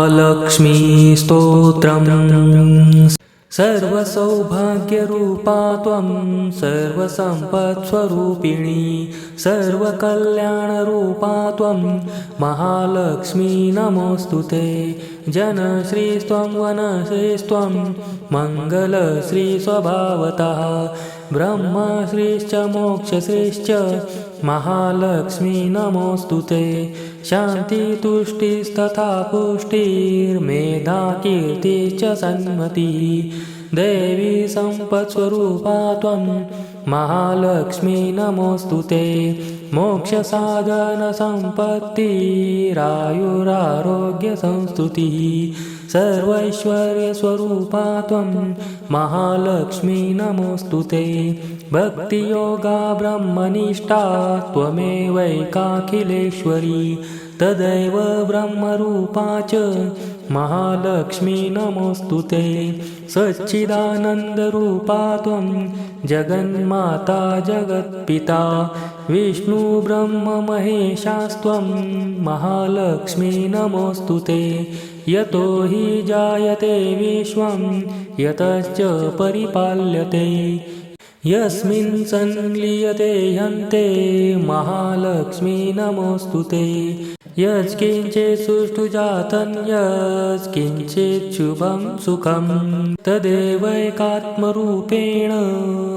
महालक्ष्मीस्तोत्रम् सर्वसौभाग्यरूपा त्वं सर्वसम्पत्स्वरूपिणी सर्वकल्याणरूपा त्वं। महालक्ष्मी नमोऽस्तु ते जनश्रीस्त्वं वनश्रीस्त्वं। मङ्गलश्रीस्वभावतः ब्रह्मश्रीश्च मोक्षश्रीश्च। महालक्ष्मी नमोऽस्तु ते। शान्तितुष्टिस्तथा पुष्टिर्मेधा कीर्तिश्च सन्मतिः। देवी सम्पत्स्वरूपा त्वं। महालक्ष्मी नमोऽस्तु ते। मोक्षसाधनसम्पत्तिरायुरारोग्यसंस्तुतिः सर्वैश्वर्यस्वरूपा त्वं महालक्ष्मी नमोऽस्तु ते। भक्तियोगा ब्रह्मनिष्ठा त्वमेवैकाखिलेश्वरी। तदैव ब्रह्मरूपा च महालक्ष्मी नमोऽस्तु ते। सच्चिदानन्दरूपा त्वं जगन्माता जगत्पिता। विष्णुब्रह्ममहेशास्त्वं महालक्ष्मी नमोऽस्तु ते। यतो हि जायते विश्वं यतश्च परिपाल्यते। यस्मिन् संलीयते हन्ते महालक्ष्मी नमोऽस्तु ते यत्किञ्चित् सुष्ठु जातं यत्किञ्चित् शुभं सुखं। तदेवैकात्मरूपेण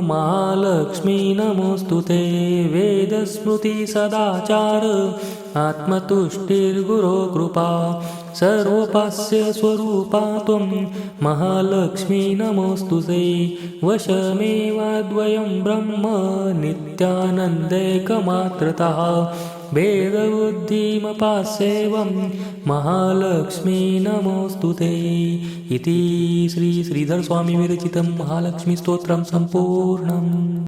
महालक्ष्मी नमोऽस्तु ते। वेदस्मृतिसदाचार आत्मतुष्टिर्गुरो कृपा। सर्वपास्य स्वरूपा त्वं महालक्ष्मी नमोऽस्तु ते। वशमेवाद्वयं ब्रह्म नित्यानन्दैकमात्रतः वेदबुद्धिमपास्येवं महालक्ष्मी नमोऽस्तु ते इति श्रीश्रीधरस्वामिविरचितं महालक्ष्मीस्तोत्रं सम्पूर्णम्